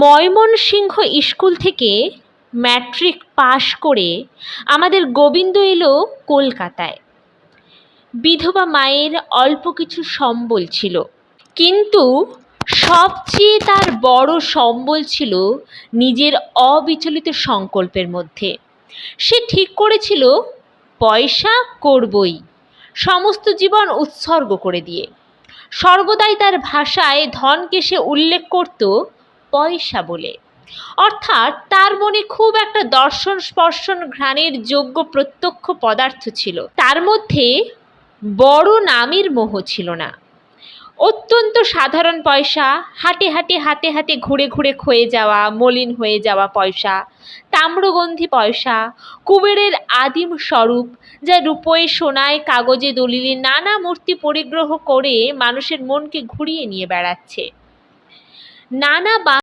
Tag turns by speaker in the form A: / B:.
A: Mymensingh school থেকে matric pass করে আমাদের গোবিন্দ এলো কলকাতায়। বিধবা মায়ের অল্প কিছু সম্বল ছিল। কিন্তু সবচেয়ে তার বড় সম্বল ছিল নিজের অবিচলিত সংকল্পের মধ্যে। সে ঠিক করেছিল, পয়সা করবই, সমস্ত জীবন উৎসর্গ করে দিয়ে। সর্বদাই তার ভাষায় ধনকে সে উল্লেখ করত পয়সা বলে। অর্থাৎ তার মনে খুব একটা দর্শন স্পর্শন ঘ্রাণের যোগ্য প্রত্যক্ষ পদার্থ ছিল। তার মধ্যে বড় নামের মোহ ছিল না। অত্যন্ত সাধারণ পয়সা, হাটে হাটে হাতে হাতে ঘুরে ঘুরে ক্ষয়ে যাওয়া, মলিন হয়ে যাওয়া পয়সা, তাম্রগন্ধি পয়সা, কুবেরের আদিম স্বরূপ, যা রূপোয়, সোনায়, কাগজে, দলিলে নানা মূর্তি পরিগ্রহ করে মানুষের মনকে ঘুরিয়ে নিয়ে বেড়াচ্ছে। নানা